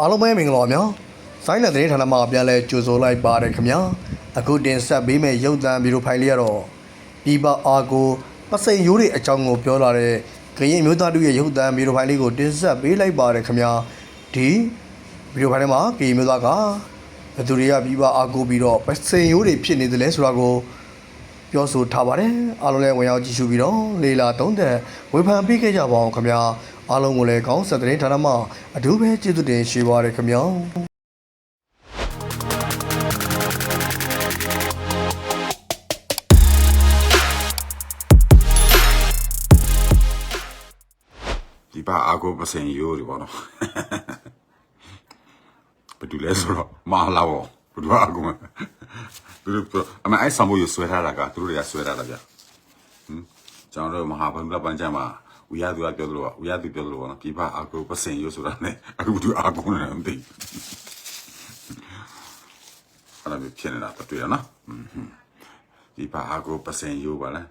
အားလုံးပဲမင်္ဂလာပါများဆိုင်းတဲ့သတင်းဌာနမှာပြန်လဲကြိုဆိုလိုက်ပါတယ်ခင်ဗျာအခုတင်ဆက်ပေးမယ့်ရုပ်သံဗီဒီယိုဖိုင်လေးကတော့ဒီပါအာကိုပစိန်ရိုးတွေအကြောင်းကိုပြောလာတဲ့ခရင်မျိုးသားတို့ရဲ့ရုပ်သံဗီဒီယိုဖိုင်လေးကိုတင်ဆက်ပေးလိုက်ပါတယ်ခင်ဗျာဒီဗီဒီယိုဖိုင်ထဲမှာခရင်မျိုးသားကဘယ်သူတွေကပြီးပါအာကိုပြီးတော့ပစိန်ရိုးတွေဖြစ်နေတယ်လဲဆိုတာကိုပြောဆိုထားပါတယ်အားလုံးလည်းဝင်ရောက်ကြည့်ရှုပြီးတော့လေလာတုံးတဲ့ဝေဖန်ပေးခဲ့ကြပါအောင်ခင်ဗျာ အားလုံးကိုလည်းကောင်းဆက်တဲ့ဌာနမှာအထူးပဲကျေးဇူးတင်ရှိပါရခင်ဗျာဒီပါအာကိုပစင်ရိုးတွေပေါ့နော်ဘယ်သူလဲဆိုတော့မလာဘောဘယ်သူအာကိုမသူတို့အမအဲ့ဆံမိုးရဆွဲထားတာကသူတို့တွေကဆွဲထားတာဗျဟင်ကျွန်တော်တို့မဟာဗန္ဒပန်ချမ်းမှာ ဝီရသူကပြောသလိုဝီရသူပြောသလိုပေါ့နော်ဒီပါအာကိုပစင်ရိုးဆိုတာ ਨੇ အခုဘယ်သူအာကိုလဲမသိအဲ့ဒါပဲဖြစ်နေတာတော့တွေ့ရနော်ဒီပါအာကိုပစင်ရိုးပါလား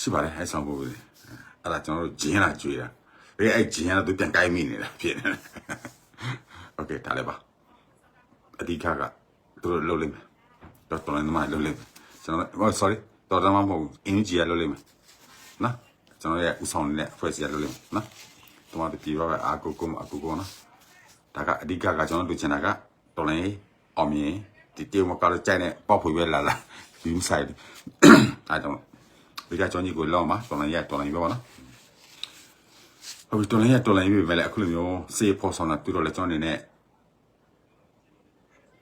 ရှိပါလေအဲ့ဆံမိုးလေးအဲ့ဒါကျွန်တော်တို့ဂျင်းလာကြွေးတာ ဘယ်အဲ့ဂျင်းကသူပြန်ကိုင်းမိနေတာဖြစ်နေတယ်โอเคဒါလည်းပါအဓိကကသူတို့လှုပ်လိုက်မယ်တော့တော်လည်းမလှုပ်လိုက်မယ်ကျွန်တော်ဟော sorry တော်တယ်မမဟုတ်အင်းကြီးကလှုပ်လိုက်မယ်နော် ကျွန်တော်ရဲ့ဥဆောင်နေတဲ့အဖွဲ့အစည်းကလှုပ်လိုက်မယ်နော်တော်မတို့ပြေပါပဲအာကိုကုမအကူကောနော်ဒါကအဓိကကကျွန်တော်တို့ချင်တာကတော်လည်းအောင်မြင်ဒီတေမကတော့ကြိုက်နေပေါ့ဖွေပဲလာလာဒီမဆိုင်အဲကြောင့်ဒီကကျွန်တော်ကြီးကိုလောက်မှာတော်လည်းရတော်လည်းပြောပါနော်ဟုတ်ပြီတော်လိုင်းရတော်လိုင်းပြီပဲလေအခုလိုမျိုးစေးဖို့ဆောင်တာတူတော့လေကျွန်တော်အနေနဲ့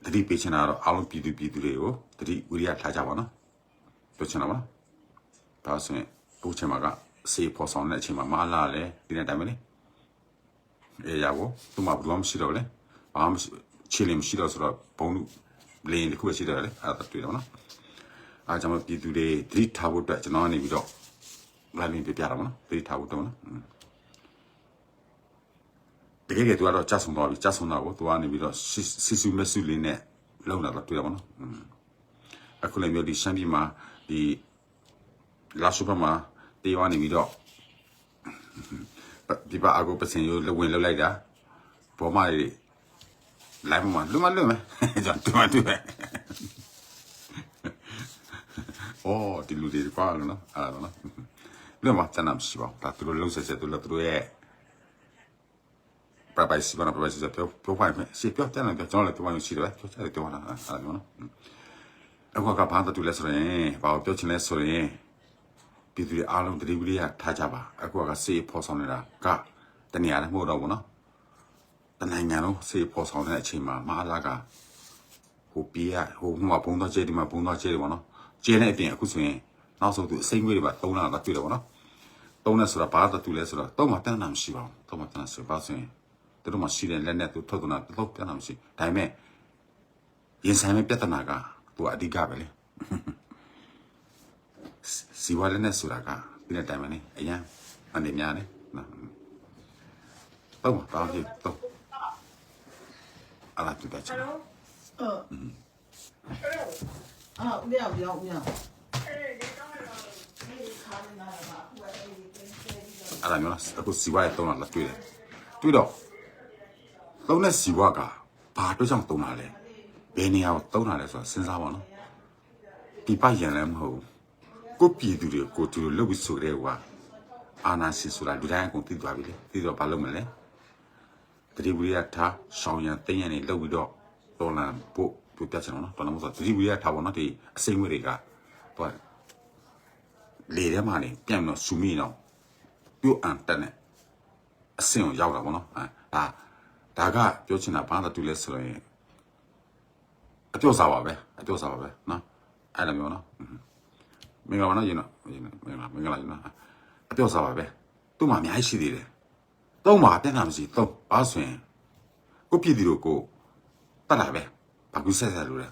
တတိပေးချင်တာတော့အားလုံးပြည်သူပြည်သူတွေကိုတတိဝိရိယထားကြပါနော်ပြောချင်တာပါဒါဆိုရင်ပို့ချင်မှာက စေးဖို့ဆောင်တဲ့အချိန်မှာမလာလေဒီနေ့တိုင်းပဲလေအေးရပါသူမှဘာမှမရှိတော့လေဘာမှချီလင်မရှိတော့ဆိုတော့ဘုံလင်းတစ်ခုပဲရှိတယ်လေအဲ့ဒါတွေ့တော့နော်အားကြောင့်ပြည်သူတွေတတိထားဖို့အတွက်ကျွန်တော်ကနေပြီးတော့လာလင်းပြပြတာပါနော်တတိထားဖို့တော့နော်တကယ်ကသူကတော့ကြာဆုံးသွားပြီကြာဆုံးတော့သူကနေပြီးတော့စီဆူမက်ဆူလေးနဲ့လုံလာတော့တွေ့ရပါတော့အခုလည်းမျိုးဒီရှမ်းပြည်မှာဒီလာရှုပမှာ တေးဝနေပြီးတော့ဒီပါအကူပစင်ရိုးလဝင်လောက်လိုက်တာဘောမလေးလိုက်မမလွတ်မလွတ်မယ်ကျွန်တော်တူမတူပဲအော်ဒီလူတွေကွာလို့နော်အဲ့ဒါနော်လွတ်မစမ်းမ်းရှိပါဒါသူတို့လှုပ်ဆက်ဆက်သူတို့သူတို့ရဲ့ပပိုင်စီဘာပပိုင်စီပြောပြောဖိုင်မယ်စီပြောတယ်လည်းပြောကျွန်တော်လည်းပြောမှရှိတယ်ပြောချတယ်ပြောတာအဲ့ဒါနော်အခုကဘာတူလဲဆိုရင်ဘာပြောချင်လဲဆိုရင် ပြည်သူတွေအားလုံးတတိဝိရိယထားကြပါအခုကစေးဖော်ဆောင်နေတာကတနေရာလည်းမဟုတ်တော့ဘူးနော်တနိုင်ငံလုံးစေးဖော်ဆောင်တဲ့အချိန်မှာမဟာလာကဟိုပြေးရဟိုမှာဘုံတော့ကျဲဒီမှာဘုံတော့ကျဲတယ်ပေါ့နော်ကျဲတဲ့အပြင်အခုဆိုရင်နောက်ဆုံးသူအစိမ့်ငွေတွေပါသုံးလာတာတွေ့တယ်ပေါ့နော်သုံးနေဆိုတာဘာတူလဲဆိုတော့တော့မှတန်းတာမရှိပါဘူးတော့မှတန်းတာဆိုပါဆိုရင်သူတို့မှရှိတဲ့လက်နဲ့သူထုတ်တာတော့ပြန်လာမရှိဒါပေမဲ့ရင်ဆိုင်မဲ့ပြဿနာကသူအဓိကပဲလေ ဇီဝလက်နဲ့ဆိုတာကဒီနဲ့တိုင်မနေအရန်အနေများတယ်နော်ပုံပါပါဖြစ်တော့အလားတူပဲချင်ဟုတ်အာဦးမြောက်မြောက်မြောက်အဲ့ဒါမျိုးလားအခုစီဝါရဲ့တုံးလားတွေ့တယ်တွေ့တော့တုံးတဲ့စီဝါကဘာအတွက်ကြောင့်တုံးတာလဲဘယ်နေရာကိုတုံးတာလဲဆိုတာစဉ်းစားပါနော်ဒီပရန်လည်းမဟုတ်ဘူး ကိုပြည်သူတွေကိုသူတို့လုပ်ပြီးဆိုတဲ့ဟိုကအာနာစီဆိုတာဒီတိုင်းကိုသိသွားပြီလေသိတော့ဘာလုပ်မလဲတတိဝိရိယထားရှောင်းရန်တင်းရန်နေလုပ်ပြီးတော့တော်လန်ပို့ပြပြချင်တော့နော်တော်လန်မို့ဆိုတတိဝိရိယထားပေါ့နော်ဒီအစိမ့်ဝေတွေကတော့လေထဲမှာနေပြန်တော့ဆူမိတော့ပြုတ်အန်တက်နဲ့အဆင့်ကိုရောက်တာပေါ့နော်အဲဒါဒါကပြောချင်တာဘာသာတူလဲဆိုရင်အပြောစားပါပဲအပြောစားပါပဲနော်အဲ့လိုမျိုးနော် မင်္ဂလာပါနော်ယင်နော်ယင်မင်္ဂလာမင်္ဂလာယင်နော်အပြောစားပါပဲသူ့မှာအများကြီးရှိသေးတယ်သုံးပါပြန်လာမရှိသုံးဘာဆိုရင်ကိုပြည်သူတို့ကိုတတ်လာပဲဘာကူဆက်ဆက်လို့လဲ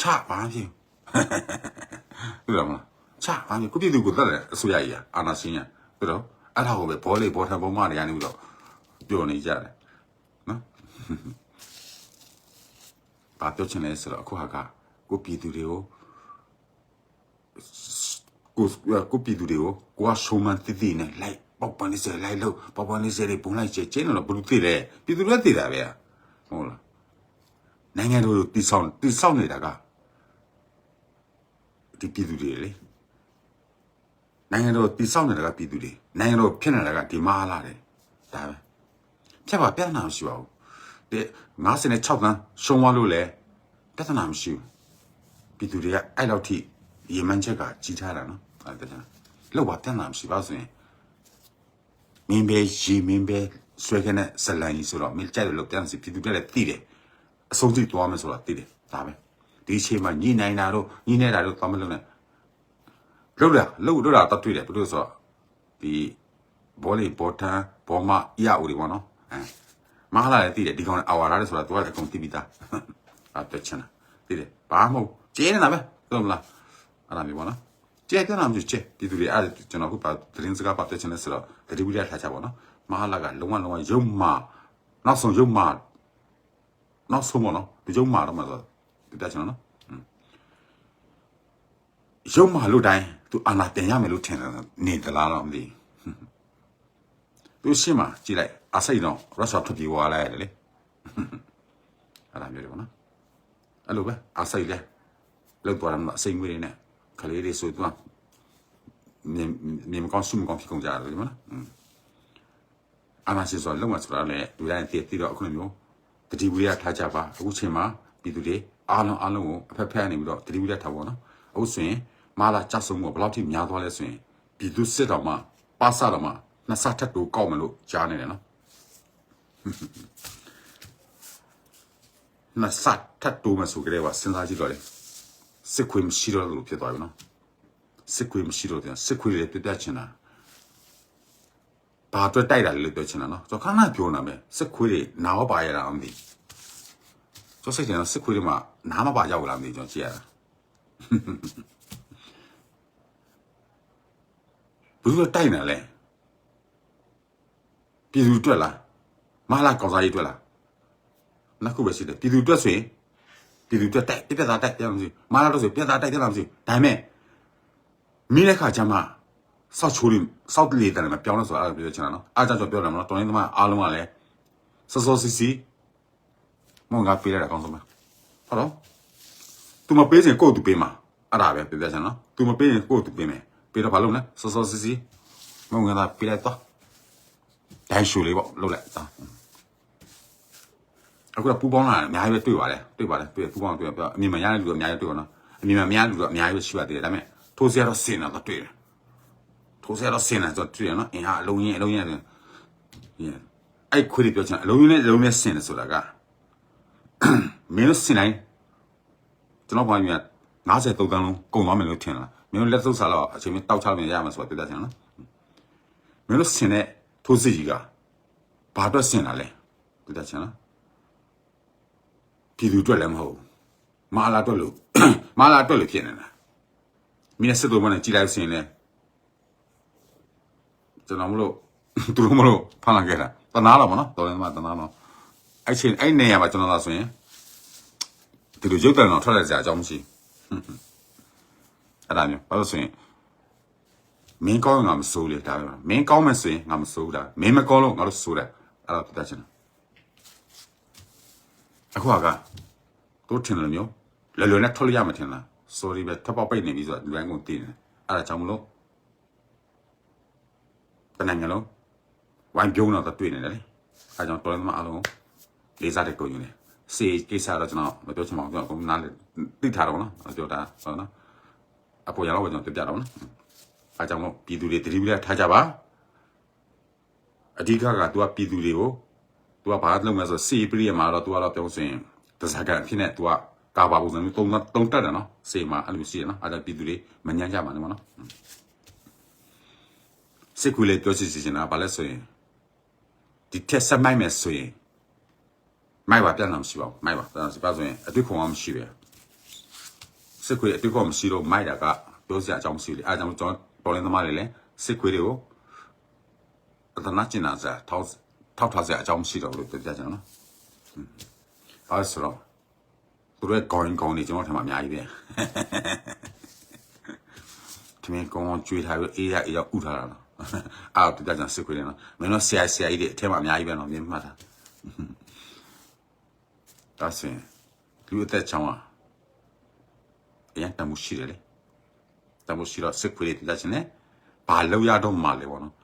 ချဘာဖြစ်ဟုတ်လားမလားချဘာဖြစ်ကိုပြည်သူကိုတတ်တယ်အစိုးရကြီးအာနာရှင်ရဟုတ်တော့အဲ့ဒါကိုပဲဘောလေးဘောထံဘောမတွေကနေပြီးတော့ပြောနေကြတယ်နော်ဘာပြောချင်လဲဆိုတော့အခုဟာကကိုပြည်သူတွေကို ကိုကိုပြည်သူတွေကိုကိုကရှုံးမှန်တည်တည်နဲ့လိုက်ပေါက်ပန်းလေးစဲလိုက်လို့ပေါက်ပန်းလေးစဲလေးပုံလိုက်ကျဲကျဲတော့ဘယ်လိုသိလဲပြည်သူတွေသိတာပဲဟုတ်လားနိုင်ငံတော်တည်ဆောက်တည်ဆောက်နေတာကဒီပြည်သူတွေလေနိုင်ငံတော်တည်ဆောက်နေတာကပြည်သူတွေနိုင်ငံတော်ဖြစ်နေတာကဒီမဟာလာတယ်ဒါပဲဖြတ်ပါပြဿနာမရှိပါဘူးတဲ့96တန်းရှုံးသွားလို့လေပြဿနာမရှိဘူးပြည်သူတွေကအဲ့လောက်ထိရေမှန်းချက်ကကြီးထားတာနော် အဲ့ဒါတည်းလောက်ပါပြဿနာမရှိပါဘူးဆိုရင်မင်းပဲရီမင်းပဲဆွဲခနဲ့ဇလန်ကြီးဆိုတော့မင်းကြိုက်တယ်လို့ပြန်စီပြည်သူတက်လည်းသိတယ်အဆုံးထိသွားမယ်ဆိုတော့သိတယ်ဒါပဲဒီအချိန်မှာညှိနိုင်တာတို့ညှိနေတာတို့သွားမလို့နဲ့လို့လားလို့လို့တာတတ်တွေ့တယ်ဘယ်လိုဆိုတော့ဒီဘောလီဘောတန်ဘောမအရာဦးတွေပေါ့နော်အဲမဟာလာလည်းသိတယ်ဒီကောင်လည်းအဝါရတယ်ဆိုတော့သူကလည်းအကုန်သိပြီးသားအဲ့တက်ချင်တာသိတယ်ဘာမှမဟုတ်ကျင်းနေတာပဲဟုတ်မလားအဲ့ဒါမျိုးပေါ့နော် ကျဲပြန်လာမျိုးကျဲပြည်သူတွေအဲ့ဒါကျွန်တော်ခုပါသတင်းစကားပါပြချင်တယ်ဆိုတော့တတိဝိရထားချပါတော့မဟာလာကလုံးဝလုံးဝရုံမာနောက်ဆုံးရုံမာနောက်ဆုံးမနော်ဒီရုံမာတော့မှာဆိုပြချင်တော့နော်ရုံမာလို့တိုင်းသူအာနာတင်ရမယ်လို့ထင်တယ်နေသလားတော့မသိသူရှင်းမှာကြည့်လိုက်အစိတ်တော့ရဆော့ထွက်ပြေးသွားလိုက်တယ်လေအဲ့ဒါမျိုးတွေပေါ့နော်အဲ့လိုပဲအစိတ်လဲလောက်သွားတယ်မအစိတ်ငွေတွေနဲ့ ခလေးတွေဆိုတော့မြင်မြင်မကောင်းရှုမကောင်းဖြစ်ကုန်ကြတယ်လေမနော်အာနာရှင်ဆိုတော့လုံးဝဆိုတာလေလူတိုင်းတည်တည်တော့အခုလိုမျိုးတတိဝိရထားကြပါအခုချိန်မှာပြည်သူတွေအားလုံးအားလုံးကိုအဖက်ဖက်နေပြီးတော့တတိဝိရထားပါတော့အခုဆိုရင်မာလာကြဆုံမှုဘယ်လောက်ထိများသွားလဲဆိုရင်ပြည်သူစစ်တော်မှာပါစတော်မှာနှစ်ဆထပ်တူကောက်မလို့ကြားနေတယ်နော်နှစ်ဆထပ်တူမဆိုကြတဲ့ကစဉ်းစားကြည့်တော့လေ စစ်ခွေမရှိတော့လို့ဖြစ်သွားပြီနော်စစ်ခွေမရှိတော့တယ်စစ်ခွေလေးပြပြချင်တာဘာအတွက်တိုက်တာလဲလို့ပြောချင်တာနော်ကျွန်တော်ခဏပြောနေမယ်စစ်ခွေတွေနားမပါရတာမသိကျွန်တော်စိတ်ထဲကစစ်ခွေတွေမှာနားမပါရောက်လာမသိကျွန်တော်ကြည့်ရတာဘူးလို့တိုက်နေလဲပြည်သူတွက်လားမဟာလာကောင်စားရေးတွက်လားနှစ်ခုပဲရှိတယ်ပြည်သူတွက်ဆိုရင် ပြည်သူတက်တိုက်ပြက်သားတိုက်ပြန်မရှိမာလာတော့ဆိုပြက်သားတိုက်ပြန်မရှိဒါပေမဲ့မိတဲ့ခါကျမှစောက်ချိုးလေးစောက်လေးတယ်မပြောင်းလို့ဆိုအဲ့ဒါပြောချင်တာနော်အားကြောင့်ပြောတယ်မနော်တော်ရင်သမားအားလုံးကလည်းစောစောစီစီမောင်ကပေးရတာကောင်းဆုံးပဲဟုတ်တော့ तू မပေးရင်ကိုယ့်သူပေးမှာအဲ့ဒါပဲပြောပြချင်နော် तू မပေးရင်ကိုယ့်သူပေးမယ်ပေးတော့ဘာလုပ်လဲစောစောစီစီမောင်ကသာပေးလိုက်တော့ဒိုင်းရှူလေးပေါ့လုပ်လိုက်သား အခုကပူပေါင်းလာတယ်အများကြီးပဲတွေ့ပါတယ်တွေ့ပါတယ်တွေ့ပူပေါင်းတွေ့ပြအမြင်မှရတဲ့လူကအများကြီးတွေ့ပါတော့အမြင်မှမရတဲ့လူကအများကြီးပဲရှိပါသေးတယ်ဒါပေမဲ့ထိုးစရာတော့စင်တာတော့တွေ့တယ်ထိုးစရာတော့စင်တာဆိုတွေ့ရနော်အင်ဟာအလုံးကြီးအလုံးကြီးတယ်အဲ့ခွေးတွေပြောချင်အလုံးကြီးနဲ့အလုံးနဲ့စင်တယ်ဆိုတာကမင်းတို့စင်တိုင်းကျွန်တော်ဘာမြင်53တန်းလုံးကုန်သွားမယ်လို့ထင်လားမင်းတို့လက်စုပ်စားတော့အချိန်မတောက်ချလို့ရမှာဆိုတာပြောတတ်တယ်နော်မင်းတို့စင်တဲ့ထိုးစစ်ကြီးကဘာအတွက်စင်တာလဲပြောတတ်ချင်လား ပြည်သူအတွက်လည်းမဟုတ်ဘူးမာလာအတွက်လို့မာလာအတွက်လို့ဖြစ်နေတာမင်းစစ်တော်မနဲ့ကြည်လိုက်စင်လဲကျွန်တော်မလို့သူတို့မလို့ဖမ်းလာခဲ့တာတနာတော့မနော်တော်တယ်မတနာတော့အဲ့ချင်းအဲ့နေရာမှာကျွန်တော်လာဆိုရင်ဒီလိုရုပ်တံတော့ထွက်လာကြအကြောင်းမရှိအဲ့ဒါမျိုးဘာလို့ဆိုရင်မင်းကောင်းရင်ငါမစိုးလေဒါပဲမင်းကောင်းမယ်ဆိုရင်ငါမစိုးတာမင်းမကောင်းလို့ငါတို့စိုးတယ်အဲ့ဒါပြတ်ချင်တာ အခုကတို့ထင်တယ်မျိုးလွယ်လွယ်နဲ့ထွက်လို့ရမှာထင်လား sorry ပဲထပ်ပေါက်ပိတ်နေပြီဆိုတော့လူတိုင်းကုန်တည်နေအဲ့ဒါကြောင့်မလို့တနင်္ဂနွေလုံးဝိုင်းပြုံးတော့တွေ့နေတယ်လေအဲ့ကြောင့်တော်တယ်မအားလုံးလေးစားတဲ့ကိုယူနေစေကိစ္စတော့ကျွန်တော်မပြောချင်ပါဘူးကျွန်တော်နားလေသိထားတော့နော်ပြောတာဟုတ်နော်အပေါ်ရတော့ကျွန်တော်ပြပြတော့နော်အဲ့ကြောင့်မို့ပြည်သူတွေတတိယထားကြပါအဓိကက तू ကပြည်သူတွေကို သူကဘာလုပ်မလဲဆိုစီပရီမှာတော့သူကတော့ပြောစင်တစကန်ဖြစ်နေသူကကာဘာပုံစံမျိုးတုံးတုံးတက်တယ်နော်စေမှာအဲ့လိုရှိရနော်အဲ့ဒါပြည်သူတွေမညံ့ကြပါနဲ့မနော်စစ်ကူလေးပြောစီစီနေတာဘာလဲဆိုရင်ဒီထက်ဆက်မိုက်မယ်ဆိုရင်မိုက်ပါပြန်လာမရှိပါဘူးမိုက်ပါပြန်လာစီပါဆိုရင်အတွေ့ခုံကမရှိပဲစစ်ခွေအတွေ့ခုံမရှိတော့မိုက်တာကပြောစရာအကြောင်းမရှိလေအဲဒါကြောင့်ကျွန်တော်တော်လင်းသမားတွေလည်းစစ်ခွေတွေကိုတနာကျင်နာစားထောက် ထောက်ထားစရာအကြောင်းမရှိတော့လို့ပြောပြချင်တယ်နော်။အဲဆိုတော့သူတို့ကောင်းကောင်းနေကျွန်တော်ထင်မှာအများကြီးပဲ။ဒီမင်းကောင်းကျွေးထားပြီးအေးရအေးရဥထားတာနော်။အာတူကြကြစစ်ခွေးနေနော်။မင်းတို့ဆရာဆရာကြီးတွေအထက်မှာအများကြီးပဲနော်မြင်မှတ်တာဒါဆိုရင်လူအသက်ချောင်းอ่ะအရင်တမှုရှိတယ်လေတမှုရှိတော့စစ်ခွေးတွေလက်ချင်တယ်ဘာလောက်ရတော့မှလဲပေါ့နော်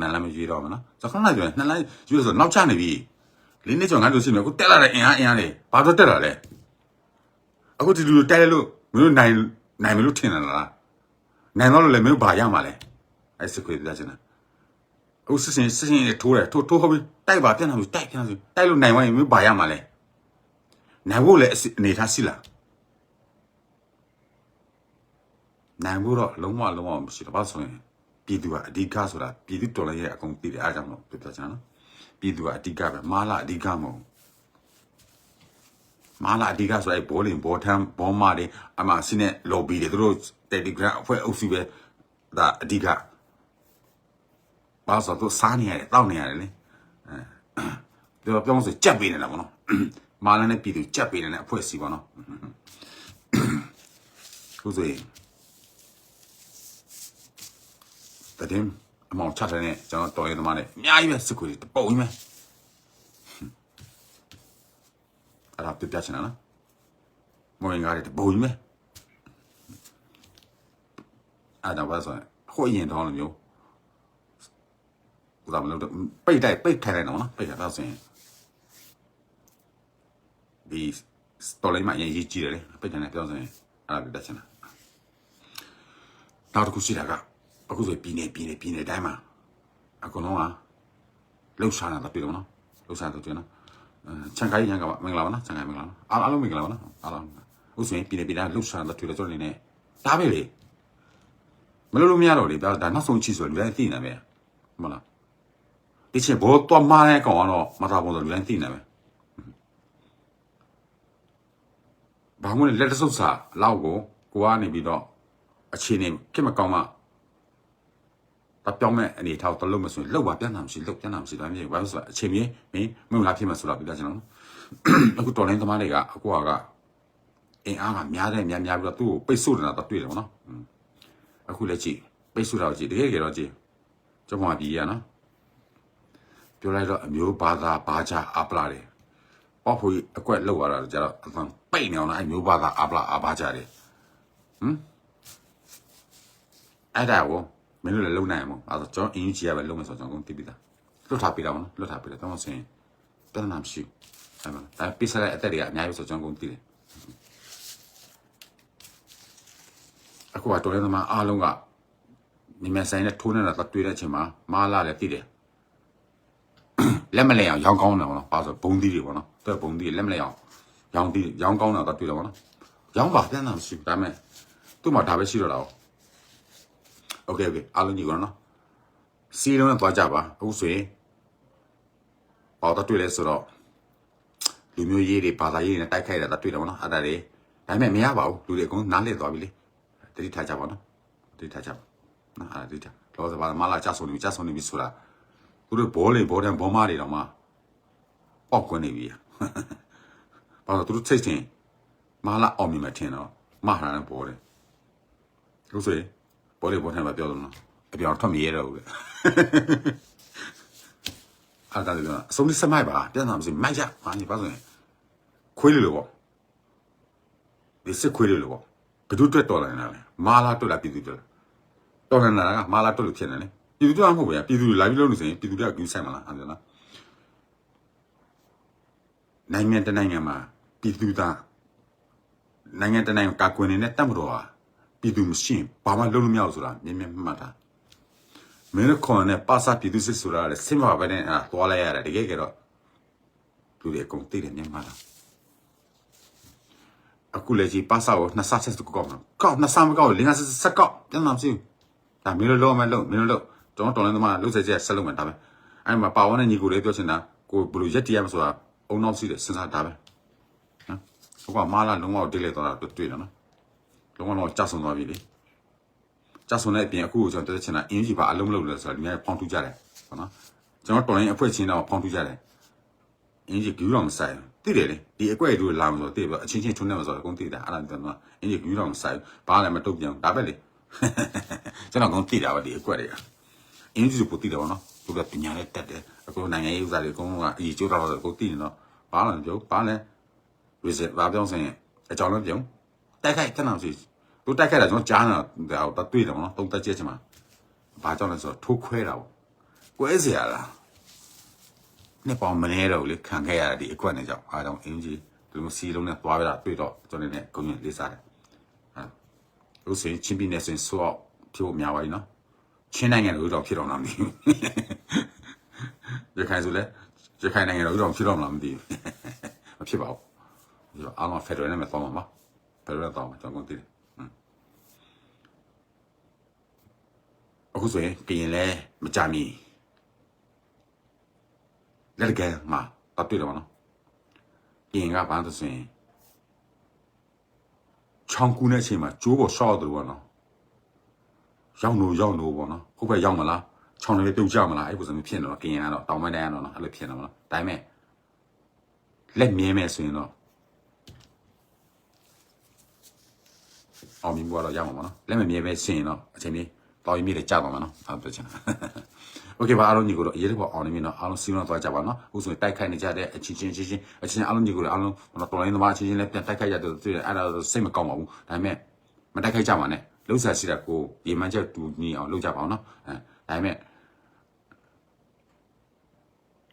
နန်းလည်းမရွေးတော့မနော်စခဏလိုက်ပြောနှစ်လိုက်ရွေးဆိုနောက်ချနေပြီလေးနှစ်ကျော်ငါတို့ရှိနေအခုတက်လာတဲ့အင်အားအင်အားလေးဘာတော့တက်လာလဲအခုဒီလူတက်လဲလို့မင်းတို့နိုင်နိုင်မလို့ထင်တယ်လားနိုင်တော့လို့လည်းမင်းတို့ဘာရမှာလဲအဲ့စစ်ခွေးတွေလက်ချင်တယ်အခုစစ်စင်စစ်စင်ထိုးတယ်ထိုးထိုးဟုတ်ပြီတိုက်ပါပြန်လာပြီတိုက်ပြန်လာပြီတိုက်လို့နိုင်ဝိုင်းမင်းဘာရမှာလဲနိုင်ဖို့လည်းအစစ်အနေထားရှိလားနိုင်ဖို့တော့လုံးဝလုံးဝမရှိတော့ဘာဆိုရင် ပြည်သူကအဓိကဆိုတာပြည်သူတော်လည်းရဲ့အကုန်သိတယ်အားကြောင့်လို့ပြောပြချင်တာနော်ပြည်သူကအဓိကပဲမာလာအဓိကမဟုတ်မာလာအဓိကဆိုအဲ့ဘောလင်ဘောထမ်းဘောမာတွေအမစင်းနဲ့ lobby တွေသူတို့ Telegram အဖွဲ့အုပ်စုပဲဒါအဓိကဘာလို့ဆိုတော့စားနေရတယ်တောက်နေရတယ်လေအဲဒီတော့ပြောင်းဆိုကြက်ပေးနေတာပေါ့နော်မာလနဲ့ပြည်သူကြက်ပေးနေတဲ့အဖွဲစီပေါ့နော်ခုဆိုရင် တည်င်းအမောင်ချတဲ့နဲ့ကျွန်တော်တော်ရည်သမားနဲ့အများကြီးပဲစစ်ခွေးတွေပုံကြီးပဲအဲ့ဒါပြပြချင်တာနော်မဝင်ကားတွေပုံကြီးပဲအဲ့ဒါဘာဆိုရင်ဟိုရင်တောင်းလို့မျိုးဟိုဒါမလို့ပိတ်တိုက်ပိတ်ခိုင်းလိုက်တော့နော်ပိတ်တာတော့ဆိုရင်ဒီတော်လေးမှအရင်ရေးကြည့်တယ်လေပိတ်တယ်နဲ့ပြောဆိုရင်အဲ့ဒါပြတတ်ချင်တာနောက်တစ်ခုရှိတာက အခုဆိုပြည်နေပြည်နေပြည်နေတိုင်းမှာအကုန်လုံးကလှုပ်ရှားနေတာတွေ့တယ်နော်လှုပ်ရှားတော့တွေ့နော်ချန်ခိုင်းရန်ကမင်္ဂလာပါနော်ချန်ခိုင်းမင်္ဂလာပါအားအားလုံးမင်္ဂလာပါနော်အားလုံးဥဆိုရင်ပြည်နေပြည်တိုင်းလှုပ်ရှားတော့တွေ့တယ်ကျွန်တော်နေနဲ့ဒါပဲလေမလို့လို့မရတော့လေဒါနောက်ဆုံးချီဆိုလူတိုင်းသိနေတယ်မဟုတ်လားဒီချက်ဘောတော့မားတဲ့ကောင်ကတော့မသာပုံစံလူတိုင်းသိနေမယ်ဘာမှမလက်တဆုပ်စာလောက်ကိုကိုကနေပြီးတော့အခြေအနေကမကောင်းမှ တပြောင်းမဲ့အနေထားတလုံးမဆိုရင်လောက်ပါပြန်တာမရှိလောက်ပြန်တာမရှိဒါမျိုးဘာလို့ဆိုတော့အခြေမြေမင်းမင်းလာဖြစ်မှာဆိုတော့ပြပြချင်တော့အခုတော်လိုင်းသမားတွေကအခုကအင်အားကများတယ်များများပြီးတော့သူ့ကိုပိတ်ဆို့နေတာတော့တွေ့တယ်ဗောနော်အခုလည်းကြည့်ပိတ်ဆို့တာကိုကြည့်တကယ်ကြတော့ကြည့်ကျွန်မပြည်ရနော်ပြောလိုက်တော့အမျိုးဘာသာဘာသာအပလာတယ်။ပေါ့ဖွေအကွက်လောက်ရတာကြတော့အဖန်ပိတ်နေအောင်လားအမျိုးဘာသာအပလာအဘာသာတယ်။ဟမ်အဲ့ဒါကို မင်းတို့လည်းလုံနိုင်မှာအဲ့တော့ကျွန်တော်အင်ဂျီရပဲလုံမယ်ဆိုတော့ကျွန်တော်သိပြီသား။လွတ်ထားပြတာမနော်လွတ်ထားပြတယ်တော့ဆိုရင်ပြန်နာမရှိဘူး။အဲ့မှာဒါပိစလိုက်အသက်တွေကအများကြီးဆိုကျွန်တော်သိတယ်။အခုကတော်ရဲသမားအားလုံးကညီမဆိုင်နဲ့ထိုးနေတာတွေ့တဲ့အချိန်မှာမာလာလည်းသိတယ်။လက်မလဲအောင်ရောင်းကောင်းတယ်ဗောနော်။ပါဆိုဘုံသီးတွေဗောနော်။တဲ့ဘုံသီးတွေလက်မလဲအောင်ရောင်းသီးရောင်းကောင်းတာတော့တွေ့တယ်ဗောနော်။ရောင်းပါပြန်တာမရှိဘူးဒါပေမဲ့သူ့မှာဒါပဲရှိတော့တာ။ โอเคโอเคအားလုံးညီကောနော်။စီလုံးနဲ့သွားကြပါ။အခုဆိုရင်ပေါ်တော့တွေ့လဲဆိုတော့လူမျိုးရေးတွေဘာသာရေးတွေနဲ့တိုက်ခိုက်တာတော့တွေ့တယ်ဗောနော်။အဲ့ဒါတွေဒါပေမဲ့မရပါဘူးလူတွေအကုန်နားလည်သွားပြီလေ။တတိထားကြပါနော်။တတိထားကြပါ။နော်အဲ့ဒါတတိထား။လောစပါမလာကြဆုံနေပြီကြဆုံနေပြီဆိုတာ သူတို့ဘောလေဘောတန်ဘောမတွေတော့မှပေါက်ကွင်းနေပြီ။ဘာလို့သူတို့စိတ်ချင်းမလာအောင်မြင်မှထင်တော့မဟာနဲ့ဘောတယ်။လို့ဆိုရင် ဘောလေဘောတန်ပဲပြောလို့နော်။အပြောင်းထွက်မရဲတော့ဘူးလေ။အားကလည်းအဆုံးလေးစမိုက်ပါပြန်လာမစီမိုက်ရဘာကြီးပါဆိုရင်ခွေးလို့လို့ပေါ့။ဒီစစ်ခွေးလို့လို့ပေါ့။ဘယ်သူတွက်တော်လာနေတာလဲ။မာလာတွက်လာပြည်သူတွက်လာ။တော်နေတာကမာလာတွက်လို့ဖြစ်နေတယ်။ပြည်သူတို့ကမဟုတ်ဘူးပြည်သူတွေလာပြီးလို့လို့ဆိုရင်ပြည်သူတွေကကူးဆိုင်မလားဟုတ်တယ်လားနိုင်ငံတနိုင်ငံမှာပြည်သူသားနိုင်ငံတနိုင်ငံကာကွယ်နေတဲ့တပ်မတော်ဟာ ပြည်သူမရှိရင်ဘာမှလုပ်လို့မရဘူးဆိုတာမြင်မြင်မှတ်တာမင်းတို့ခွန်နဲ့ပါစာပြည်သူစစ်ဆိုတာလည်းစင်ပါပဲနဲ့အာသွားလိုက်ရတယ်တကယ်ကြတော့လူတွေအကုန်သိတယ်မြင်မှတ်တာအခုလည်းကြီးပါစာကိုနှစ်ဆဆက်စကောက်မှာကောက်နှစ်ဆမကောက်လေးငါဆက်ဆက်ကောက်ပြန်လာမစီဘူးဒါမင်းတို့လုံးမလုံးမင်းတို့လုံးကျွန်တော်တော်လိုင်းသမားလှုပ်ဆက်ချက်ဆက်လုပ်မယ်ဒါပဲအဲ့မှာပါဝါနဲ့ညီကိုလေးပြောချင်တာကိုဘယ်လိုရက်တည်ရမဆိုတာအုံနောက်စီးတယ်စဉ်းစားဒါပဲနော်ဟိုကမာလာလုံးဝတိလေတော့တာတွေ့တယ်နော် လုံးဝတော့ကြာဆုံးသွားပြီလေကြာဆုံးတဲ့အပြင်အခုကျွန်တော်တက်ချင်တာအင်းကြီးပါအလုံးမလုံးလို့ဆိုတာဒီနေ့ဖောင်းထူးကြတယ်ဟုတ်နော်ကျွန်တော်တော်လိုင်းအဖွဲ့ချင်းတော့ဖောင်းထူးကြတယ်အင်းကြီးကူးတော့မဆိုင်တိတယ်လေဒီအကွက်တို့လာမလို့တိပဲအချင်းချင်းထုံးနေမှာဆိုတော့အကုန်တိတာအဲ့ဒါတော့အင်းကြီးကူးတော့မဆိုင်ဘာလည်းမတုတ်ပြန်ဒါပဲလေကျွန်တော်ကုန်တိတာပါဒီအကွက်တွေကအင်းကြီးကိုတည်တယ်ဗောနော်သူကပညာနဲ့တက်တယ်အခုနိုင်ငံရေးဥစားတွေအကုန်လုံးကအကြီးကျိုးတော့ကိုတည်နေတော့ဘာလဲပြောဘာလဲ reset ဘာပြောင်းစင်အကြောင်းလည်းပြုံး တိုက်ခိုက်တဲ့နောက်စီသူတိုက်ခိုက်တာကျွန်တော်ကြားနေတာတော့တွေ့တယ်မနော်တုံးတက်ချက်ချင်မှာဘာကြောင့်လဲဆိုတော့ထိုးခွဲတာပေါ့ကွဲเสียလားနှစ်ပေါင်းမနေတော့လေခံခဲ့ရတာဒီအကွက်နဲ့ကြောင့်အားကြောင့်အင်းကြီးသူတို့စီလုံးနဲ့သွားရတာတွေ့တော့ကျွန်တော်လည်းကုန်းရင်လေးစားတယ်ဟာဥစဉ်ချင်းပြီးနေစဉ်ဆိုတော့ဖြိုးများပါ යි နော်ချင်းနိုင်ငံလို့တော့ဖြစ်တော့လားမသိဘူးရခိုင်ဆိုလဲရခိုင်နိုင်ငံလို့တော့ဖြစ်တော့မလားမသိဘူးမဖြစ်ပါဘူးဒီတော့အားလုံးဖက်ဒရယ်နဲ့မတော်မှာပါ ဖက်ဒရယ်တော့ကျွန်တော်သိတယ်အခုဆိုရင်ကရင်လဲမကြမီလက်ကဲမှာတတ်တွေ့တယ်မနော်ကရင်ကဘာလို့ဆိုရင်ချောင်းကူးတဲ့အချိန်မှာကျိုးပေါ်ရှော့တယ်ဘောနော်ရောက်လို့ရောက်လို့ဘောနော်ဟုတ်ပဲရောက်မလားချောင်းလေးပြုတ်ကြမလားအဲ့ပုံစံမျိုးဖြစ်နေတော့ကရင်ကတော့တောင်ပိုင်းတိုင်းကတော့နော်အဲ့လိုဖြစ်နေမှာနော်ဒါပေမဲ့လက်မြဲမဲ့ဆိုရင်တော့ အောင်မြင်ဖို့တော့ရမှာမနော်လက်မမြဲပဲဆင်ရင်တော့အချိန်လေးတော်ရင်မြေတွေကြာပါမှာနော်အဲ့လိုပြောချင်တာ โอเคပါအားလုံးညီကိုတော့အရေးတပေါ်အောင်နေပြီနော်အားလုံးစီးလုံးသွားကြပါနော်အခုဆိုရင်တိုက်ခိုက်နေကြတဲ့အချင်းချင်းချင်းချင်းအချင်းအားလုံးညီကိုလည်းအားလုံးတော်လိုင်းသမားအချင်းချင်းလည်းပြန်တိုက်ခိုက်ကြတယ်သူအဲ့ဒါစိတ်မကောင်းပါဘူးဒါပေမဲ့မတိုက်ခိုက်ကြပါနဲ့လှုပ်ရှားရှိတဲ့ကိုရေမှန်းချက်တူညီအောင်လုပ်ကြပါအောင်နော်အဲဒါပေမဲ့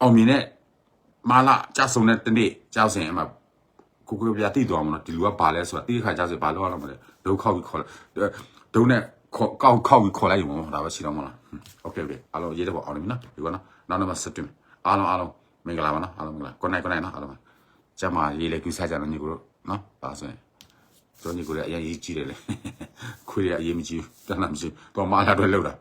အောင်မြင်တဲ့မာလာကြဆုံတဲ့တနေ့ကြောက်စင်အမှကိုကိုပြတိတော်မလို့ဒီလူကဘာလဲဆိုတာတိခါကြောက်စင်ဘာလို့ရအောင်မလဲ ဒုခောက်ပြီးခေါ်လိုက်ဒုနဲ့ခေါ်ကောက်ခောက်ပြီးခေါ်လိုက်ရုံပေါ့ဒါပဲရှိတော့မလားโอเคโอเคအားလုံးရေးတဲ့ပေါ့အောင်ပြီနော်ဒီကောနော်နောက်နောက်မှဆက်တွေ့အားလုံးအားလုံးမင်္ဂလာပါနော်အားလုံးမင်္ဂလာ good night good night နော်အားလုံးကျမရေးလေကူးစားကြတော့ညီကိုတို့နော်ပါဆိုရင်ကျွန်တော်ညီကိုလည်းအရင်ရေးကြည့်တယ်လေခွေးရအရေးမကြီးဘူးတန်းလာမရှိတော့မလာတော့လောက်တာ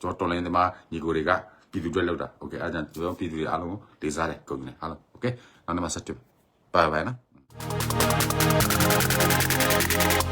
ကျွန်တော်တော်လိုင်းဒီမှာညီကိုတွေကပြည်သူတွေလောက်တာโอเคအားကြောင့်ကျွန်တော်ပြည်သူတွေအားလုံးလေးစားတယ်ကုန်တယ်အားလုံးโอเคနောက်နောက်မှဆက်တွေ့ bye bye နော်